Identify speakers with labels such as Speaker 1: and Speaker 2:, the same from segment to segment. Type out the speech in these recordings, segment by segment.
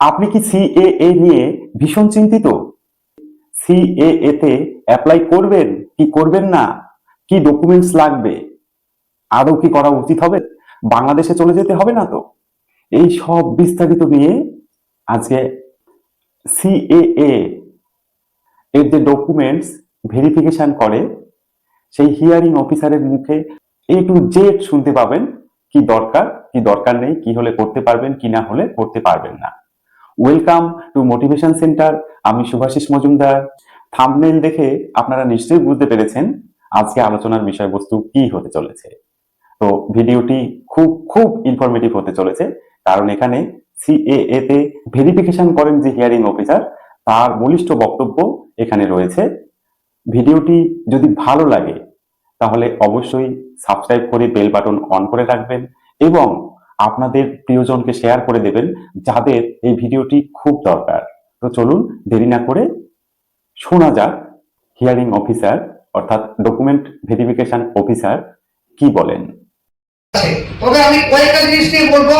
Speaker 1: আপনি কি সিএএ নিয়ে ভীষণ চিন্তিত? সিএএ তে অ্যাপ্লাই করবেন কি করবেন না? কি ডকুমেন্টস লাগবে? আদৌ কি করা উচিত হবে? বাংলাদেশে চলে যেতে হবে না তো? এই সব বিস্তারিত নিয়ে আজকে সিএএ এর যে ডকুমেন্টস ভেরিফিকেশন করে, সেই হিয়ারিং অফিসারের মুখে এ টু জেড শুনতে পাবেন কি দরকার কি দরকার নেই, কি হলে করতে পারবেন, কি না হলে করতে পারবেন না। ওয়েলকাম টু মোটিভেশন সেন্টার আমি শুভাশিস মজুমদার। থাম্বনেল দেখে আপনারা নিশ্চয়ই বুঝতে পেরেছেন আজকে আলোচনার বিষয়বস্তু কি হতে চলেছে। তো ভিডিওটি খুব খুব ইনফরমেটিভ হতে চলেছে, কারণ এখানে সিএএ তে ভেরিফিকেশন করেন যে হিয়ারিং অফিসার তার বলিষ্ঠ বক্তব্য এখানে রয়েছে। ভিডিওটি যদি ভালো লাগে, তাহলে অবশ্যই সাবস্ক্রাইব করে বেল বাটন অন করে রাখবেন এবং আপনাদের প্রিয়জনকে শেয়ার করে দেবেন যাদের এই ভিডিওটি খুব দরকার। তো চলুন দেরি না করে শোনা যাক হিয়ারিং অফিসার অর্থাৎ ডকুমেন্ট ভেরিফিকেশন অফিসার কি বলেন।
Speaker 2: তবে আমি কয়েকটা জিনিস নিয়ে বলব,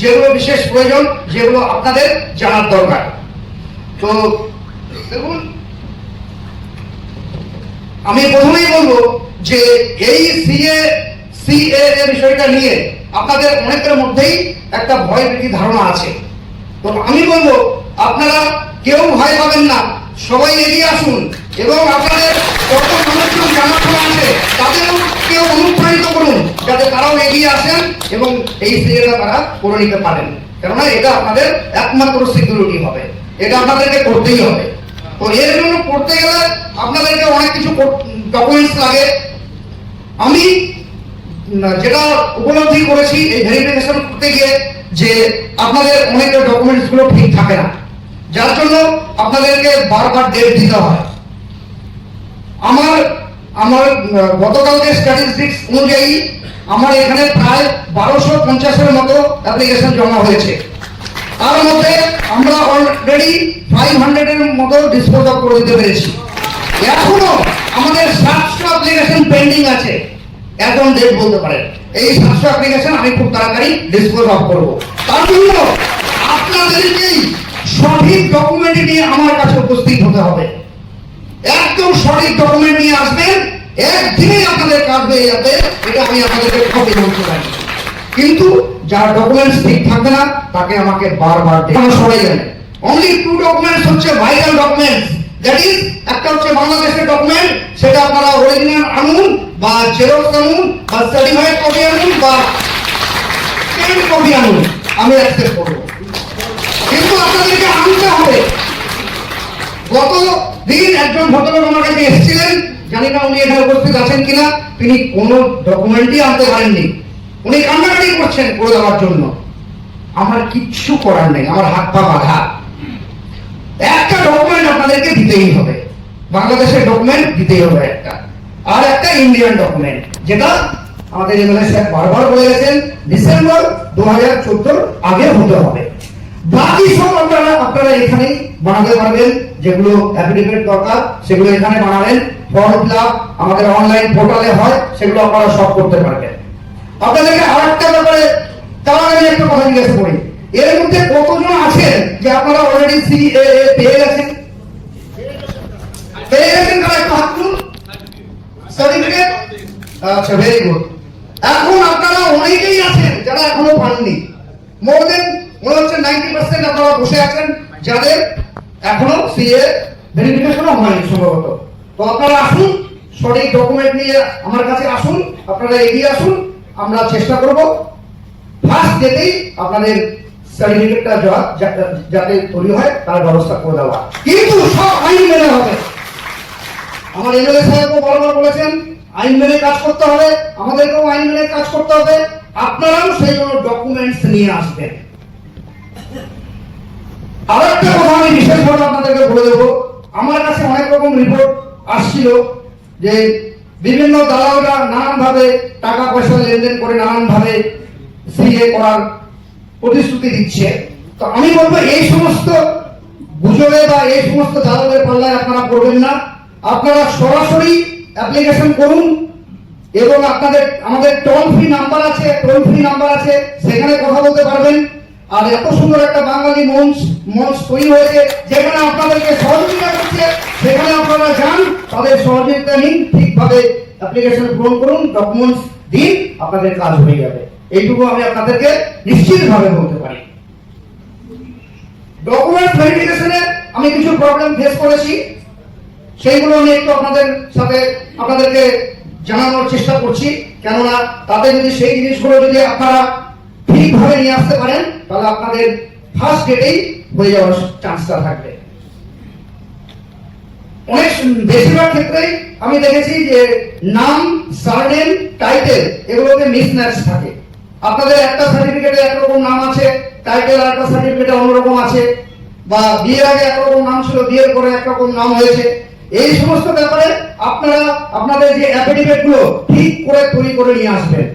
Speaker 2: যেগুলো বিশেষ প্রয়োজন, যেগুলো আপনাদের জানার দরকার। তো দেখুন, আমি প্রথমেই বলব যে এই সিএ সিএ এর বিষয়টা নিয়ে আপনাদের অনেকের মধ্যেই একটা ভয় ভীতি ধারণা আছে। তো আমি বলব, আপনারা কেউ ভয় পাবেন না। সবাই এগিয়ে আসুন এবং আপনাদের যত মানুষজন জানাশোনা আছে, তাদেরও কেউ অনুপ্রাণিত করুন, যাতে তারাও এগিয়ে আসেন এবং এই সিএটা তারা করে নিতে পারেন। কেননা এটা আপনাদের একমাত্র সিকিউরিটি হবে। এটা আপনাদেরকে করতেই হবে। তো এর জন্য করতে গেলে আপনাদেরকে অনেক কিছু ডকুমেন্টস লাগে। আমি যেটা উপলব্ধি করেছি এই ভেরিফিকেশন করতে গিয়ে যে আপনাদের অনেক ডকুমেন্টসগুলো ঠিক থাকে না। যার জন্য আপনাদেরকে বারবার ডেট দিতে হয়। আমার আমার গতকালকে স্ট্যাটিস্টিক্স অনুযায়ী আমার এখানে প্রায় বারোশো পঞ্চাশের মতো অ্যাপ্লিকেশন জমা হয়েছে। তার মধ্যে আমরা অলরেডি ফাইভ হান্ড্রেডের মতো ডিসপোজ করে দিতে পেরেছি। এখনও আমাদের সাতশো অ্যাপ্লিকেশন পেন্ডিং আছে। এখন ডেট বলতে পারেন। এই সাতশো অ্যাপ্লিকেশন আমি খুব তাড়াতাড়ি ডিসপোজ অফ করব। তার জন্য আপনাদেরকেই সঠিক ডকুমেন্ট নিয়ে আমার কাছে উপস্থিত হতে হবে। একদম সঠিক ডকুমেন্ট নিয়ে আসবেন একদিনেই আপনাদের হয়ে যাবে, এটা আমি আপনাদেরকে কপি বলতে পারি কিন্তু যার ডকুমেন্টস ঠিক থাকবে না, তাকে আমাকে বারবার। সবাই জানে অনলি টু ডকুমেন্টস হচ্ছে ভাইটাল ডকুমেন্টস দ্যাট ইজ একটা হচ্ছে বাংলাদেশের ডকুমেন্ট সেটা আপনারা অরিজিনাল আনুন, বা জেরক্স আনুন, বা সার্টিফাইড কপি আনুন, বা স্ক্যান কপি আনুন। আমি অ্যাকসেপ্ট করব। কিন্তু আপনাদেরকে আনতে হবে। গত দিন একজন ভদ্রলোক আমার কাছে এসেছিলেন, জানি না উনি এখানে উপস্থিত আছেন কিনা, তিনি কোনো ডকুমেন্টই আনতে পারেননি। উনি কান্নাকাটি করছেন করে দেওয়ার জন্য। আমার কিচ্ছু করার নেই, আমার হাত পা বাঁধা। আপনাদেরকে দিতেই হবে। বাংলাদেশের ডকুমেন্ট দিতেই হবে একটা। আর একটা ইন্ডিয়ান ডকুমেন্ট যেটা আমাদের এমএলএ বারবার বলে গেছেন ডিসেম্বর দু হাজার আগে হতে হবে। বাকি সব আপনারা আপনারা এখানেই বানাতে পারবেন, যেগুলো অ্যাফিডেভিট দরকার, সেগুলো এখানে বানাবেন। ফর্ম আমাদের অনলাইন পোর্টালে হয়, সেগুলো আপনারা সব করতে পারবেন। আপনাদেরকে আর একটা ব্যাপারে তার আগে একটা কথা জিজ্ঞেস করি। এর মধ্যে কতজন আছেন যে আপনারা অলরেডি সিএ পেয়ে গেছেন? পেয়ে গেছেন কারা একটু হাত তুলুন সার্টিফিকেট আচ্ছা ভেরি গুড এখন আপনারা অনেকেই আছেন যারা এখনও পাননি মোর দেন মনে হচ্ছে নাইনটি পার্সেন্ট আপনারা বসে আছেন যাদের এখনও সিএ ভেরিফিকেশনও হয়নি সম্ভবত। তো আপনারা আসুন, সঠিক ডকুমেন্ট নিয়ে আমার কাছে আসুন, আপনারা এগিয়ে আসুন, আমরা চেষ্টা করব। ফার্স্ট ডেতেই আপনাদের সার্টিফিকেটটা যাতে তৈরি হয়, তার ব্যবস্থা করে দেওয়া। কিন্তু সব আইন মেনে হবে। আমার এমএলএ সাহেবও বারবার বলেছেন, আইন মেনে কাজ করতে হবে, আমাদেরকেও আইন মেনে কাজ করতে হবে, আপনারাও সেই জন্য ডকুমেন্টস নিয়ে আসবেন। আর একটা কথা আমি বিশেষভাবে আপনাদেরকে বলে দেবো, আমার কাছে অনেক রকম রিপোর্ট আসছিল যে বিভিন্ন দালালরা নানান ভাবে টাকা পয়সা লেনদেন করে নানান ভাবে সিএ করার প্রতিশ্রুতি দিচ্ছে। তো আমি বলব, এই সমস্ত গুজবে বা এই সমস্ত দালালের পাল্লায় আপনারা করবেন না। আপনারা সরাসরি অ্যাপ্লিকেশন করুন এবং আপনাদের, আমাদের টোল ফ্রি নাম্বার আছে টোল ফ্রি নাম্বার আছে, সেখানে কথা বলতে পারবেন। আর এত সুন্দর একটা বাঙালি মঞ্চ মঞ্চ তৈরি হয়েছে, যেখানে আপনাদেরকে সহযোগিতা করছে, সেখানে আপনারা যান, তাদের সহযোগিতা নিন, ঠিকভাবে অ্যাপ্লিকেশন পূরণ করুন ডকুমেন্টস দিন, আপনাদের কাজ হয়ে যাবে। এইটুকু আমি আপনাদেরকে নিশ্চিতভাবে বলতে পারি। ডকুমেন্ট ভেরিফিকেশনে আমি কিছু প্রবলেম ফেস করেছি। সেইগুলো নিয়ে একটু আপনাদের সাথে আপনাদেরকে জানানোর চেষ্টা করছি। কেননা তাতে যদি সেই জিনিসগুলো যদি আপনারা ঠিকভাবে নিয়ে আসতে পারেন, তাহলে আপনাদের ফার্স্ট ডেটেই হয়ে যাওয়ার চান্সটা থাকবে। অনেক বেশিরভাগ ক্ষেত্রেই আমি দেখেছি যে নাম সার্নেম টাইটেল এগুলোতে মিসম্যাচ থাকে। আপনাদের একটা সার্টিফিকেটে একরকম নাম আছে টাইটেল আর একটা সার্টিফিকেটে অন্যরকম আছে, বা বিয়ের আগে একরকম নাম ছিল, বিয়ের পরে একরকম নাম হয়েছে। এই সমস্ত ব্যাপারে আপনারা, আপনাদের যে অ্যাফিডেভিটগুলো ঠিক করে তৈরি করে নিয়ে আসবেন।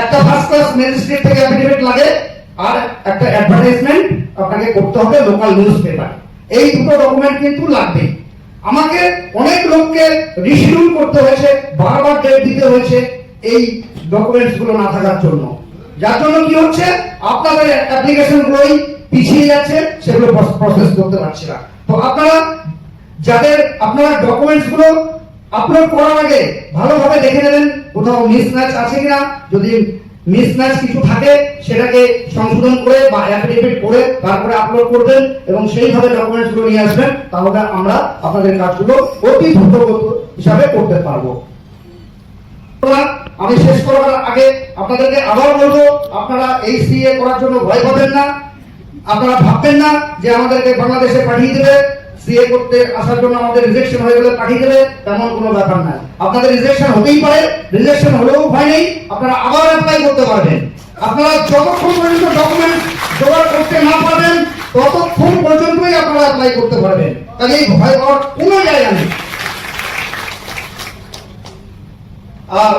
Speaker 2: একটা ফার্স্ট ক্লাস ম্যাজিস্ট্রেট থেকে অ্যাফিডেভিট লাগে, আর একটা অ্যাডভার্টাইজমেন্ট আপনাকে করতে হবে লোকাল নিউজ পেপার এই দুটো ডকুমেন্ট কিন্তু লাগবে আমাকে অনেক লোককে রিশিডিউল করতে হয়েছে, বারবার ডেট দিতে হয়েছে এই ডকুমেন্টসগুলো না থাকার জন্য। যার জন্য কি হচ্ছে? আপনাদের অ্যাপ্লিকেশন গুলোই পিছিয়ে যাচ্ছে, সেগুলো প্রসেস করতে পারছি না। তো আপনারা যাদের আপনারা ডকুমেন্টসগুলো আপলোড করার আগে ভালোভাবে দেখে নেবেন, কোথাও মিসম্যাচ আছে কিনা। যদি মিসম্যাচ কিছু থাকে, সেটাকে সংশোধন করে বা অ্যাফিডেভিট করে তারপরে আপলোড করবেন এবং সেইভাবে ডকুমেন্টসগুলো নিয়ে আসবেন, তাহলে আমরা আপনাদের কাজগুলো অতি দ্রুত হিসাবে করতে পারব। আমি শেষ করার আগে আপনাদেরকে আবার বলব, আপনারা এই সিএ করার জন্য ভয় পাবেন না। আপনারা ভাববেন না যে আমাদেরকে বাংলাদেশে পাঠিয়ে দেবে। সিএ করতে আসার জন্য আমাদের রিজেকশন হয়ে গেলে পাঠিয়ে দেবে তেমন কোনো ব্যাপার না আপনাদের রিজেকশন হতেই পারে রিজেকশন হলেও ভয় নেই, আপনারা আবার অ্যাপ্লাই করতে পারবেন। আপনারা যতক্ষণ পর্যন্ত ডকুমেন্ট জোগাড় করতে না পারবেন, ততক্ষণ পর্যন্তই আপনারা অ্যাপ্লাই করতে পারবেন। কাজে ভয় পাওয়ার কোনো জায়গা নেই। আর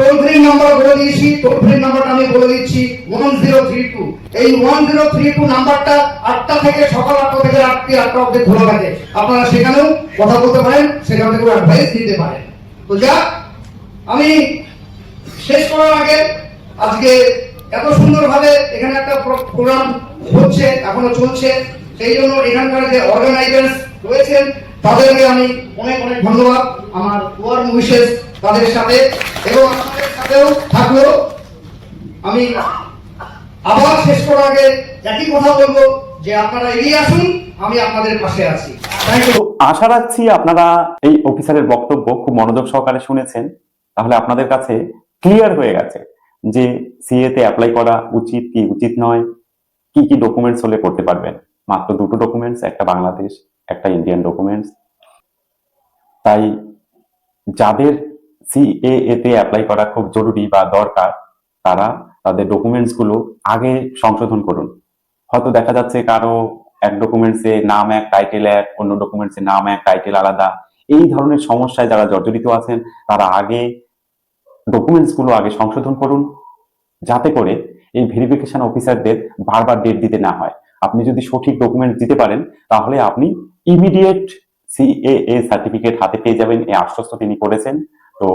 Speaker 2: টোল ফ্রি নাম্বার বলে দিয়েছি টোল ফ্রি নাম্বারটা আমি বলে দিচ্ছি ওয়ান জিরো থ্রি টু এই ওয়ান জিরো থ্রি টু নাম্বারটা আটটা থেকে সকাল আটটা থেকে রাত্রি আটটা অব্দি খোলা থাকে। আপনারা সেখানেও কথা বলতে পারেন, সেখান থেকে অ্যাডভাইস দিতে পারেন। তো যা আমি শেষ করার আগে আজকে এত সুন্দরভাবে এখানে একটা প্রোগ্রাম হচ্ছে, এখনও চলছে। সেই জন্য এখানকার যে অর্গানাইজার্স রয়েছেন তাদেরকে আমি অনেক অনেক ধন্যবাদ। আমার ওয়ার উইশেস তাদের সাথে এবং আপনাদের সাথেও থাকলেও আমি আবার শেষ করার আগে একই কথা বলব যে আপনারা এগিয়ে আসুন, আমি আপনাদের পাশে আছি।
Speaker 1: আশা রাখছি আপনারা এই অফিসারের বক্তব্য খুব মনোযোগ সহকারে শুনেছেন। তাহলে আপনাদের কাছে ক্লিয়ার হয়ে গেছে যে সিএ তে অ্যাপ্লাই করা উচিত কি উচিত নয়, কি কি ডকুমেন্টস হলে করতে পারবেন। মাত্র দুটো ডকুমেন্টস একটা বাংলাদেশ ইন্ডিয়ান ডকুমেন্টস তাই যাদের সিএ তে অ্যাপ্লাই করা খুব জরুরি বা দরকার, তারা তাদের ডকুমেন্টসগুলো আগে সংশোধন করুন। হয়তো দেখা যাচ্ছে কারও এক ডকুমেন্টসে নাম, এক টাইটেল এক অন্য ডকুমেন্টসে নাম, এক টাইটেল আলাদা। এই ধরনের সমস্যায় যারা জর্জরিত আছেন, তারা আগে ডকুমেন্টসগুলো আগে সংশোধন করুন, যাতে করে এই ভেরিফিকেশন অফিসারদের বারবার ডেট দিতে না হয়। আপনি যদি সঠিক ডকুমেন্টস দিতে পারেন, তাহলে আপনি ইমিডিয়েট সিএএ সার্টিফিকেট হাতে পেয়ে যাবেন এই আশ্বস্ত তিনি করেছেন। তো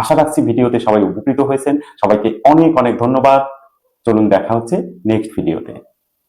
Speaker 1: আশা রাখছি ভিডিওতে সবাই উপকৃত হয়েছেন। সবাইকে অনেক অনেক ধন্যবাদ। চলুন দেখা হচ্ছে নেক্সট ভিডিওতে